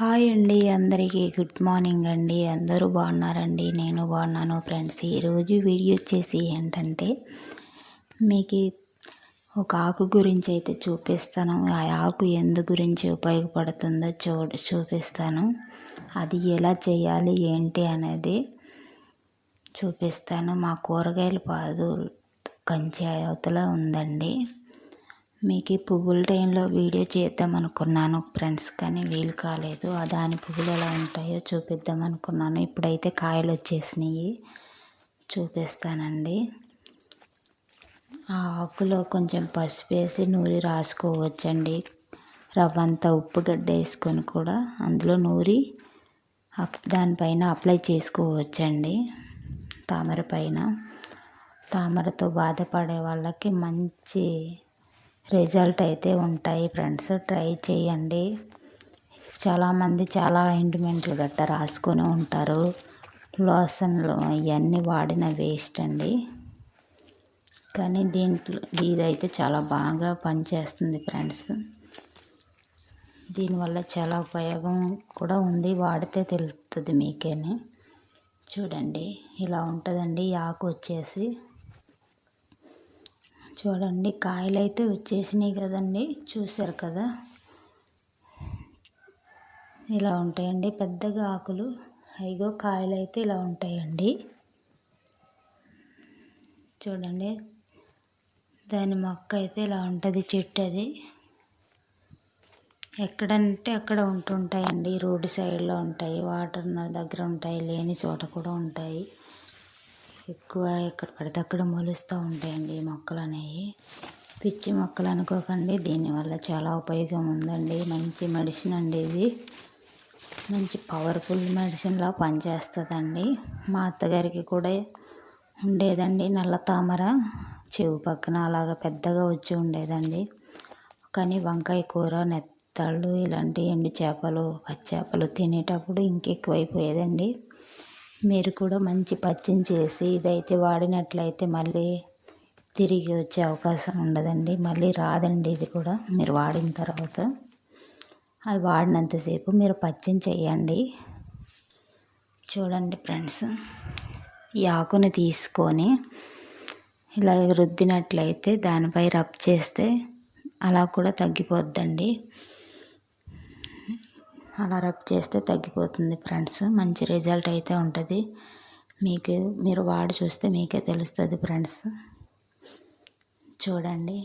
Hi అండి అందరికీ. Good morning అండి. అందరూ బాగున్నారండి? నేను బాగున్నాను ఫ్రెండ్స్. ఈరోజు వీడియో వచ్చేసి ఏంటంటే మీకు ఒక ఆకు గురించి అయితే చూపిస్తాను. ఆ ఆకు ఎందు గురించి ఉపయోగపడుతుందో చూ చూపిస్తాను. అది ఎలా చేయాలి? ఏంటి అనేది చూపిస్తాను. మా కూరగాయల పాదు కంచి అవతల ఉందండి. మీకు ఈ పువ్వుల టైంలో వీడియో చేద్దాం అనుకున్నాను ఫ్రెండ్స్ కానీ వీలు కాలేదు. ఆ దాని పువ్వులు ఎలా ఉంటాయో చూపిద్దాం అనుకున్నాను. ఇప్పుడైతే కాయలు వచ్చేసినాయి. చూపిస్తానండి. ఆ ఆకులో కొంచెం పసుపు వేసి నూరి రాసుకోవచ్చండి. రవ్వంతా ఉప్పు గడ్డ వేసుకొని కూడా అందులో నూరి దానిపైన అప్లై చేసుకోవచ్చండి. తామర పైన. తామరతో బాధపడే వాళ్ళకి మంచి రిజల్ట్ అయితే ఉంటాయి ఫ్రెండ్స్. ట్రై చేయండి. చాలామంది చాలా ఆయింట్మెంట్లు గట్ట రాసుకొని ఉంటారు. లోషన్లు ఇవన్నీ వాడిన వేస్ట్ అండి. కానీ దీంట్లో ఇదైతే చాలా బాగా పనిచేస్తుంది ఫ్రెండ్స్. దీనివల్ల చాలా ఉపయోగం కూడా ఉంది. వాడితే తెలుస్తుంది మీకేనే. చూడండి ఇలా ఉంటుందండి. ఆకు వచ్చేసి చూడండి కాయలు అయితే వచ్చేసినాయి కదండి. చూసారు కదా? ఇలా ఉంటాయండి పెద్దగా ఆకులు. అయిగో కాయలు అయితే ఇలా ఉంటాయండి. చూడండి దాని మొక్క అయితే ఇలా ఉంటుంది చెట్టు అది ఎక్కడంటే అక్కడ ఉంటుంటాయండి రోడ్డు సైడ్లో ఉంటాయి వాటర్ దగ్గర ఉంటాయి లేని చోట కూడా ఉంటాయి. ఎక్కువ ఎక్కడ పడితే అక్కడ మొలుస్తూ ఉంటాయండి ఈ మొక్కలు అనేవి. పిచ్చి మొక్కలు అనుకోకండి. దీనివల్ల చాలా ఉపయోగం ఉందండి. మంచి మెడిసిన్ అండి ఇది. మంచి పవర్ఫుల్ మెడిసిన్లా పనిచేస్తుందండి. మా అత్తగారికి కూడా ఉండేదండి నల్ల తామర. చెవు పక్కన అలాగ పెద్దగా వచ్చి ఉండేదండి. కానీ వంకాయ కూర నెత్తళ్ళు ఇలాంటి ఎండు చేపలు పచ్చి చేపలు తినేటప్పుడు ఇంకెక్కువైపోయేదండి. మీరు కూడా మంచి పచ్చిని చేసి ఇదైతే వాడినట్లయితే మళ్ళీ తిరిగి వచ్చే అవకాశం ఉండదండి. మళ్ళీ రాదండి ఇది కూడా. మీరు వాడిన తర్వాత అది వాడినంతసేపు మీరు పచ్చిని చేయండి. చూడండి ఫ్రెండ్స్ ఈ ఆకుని తీసుకొని ఇలా రుద్దినట్లయితే దానిపై రబ్ చేస్తే అలా కూడా తగ్గిపోద్దండి. అలా రబ్ చేస్తే తగ్గిపోతుంది ఫ్రెండ్స్. మంచి రిజల్ట్ అయితే ఉంటుంది. మీకు మీరు వాడి చూస్తే మీకే తెలుస్తుంది ఫ్రెండ్స్. చూడండి.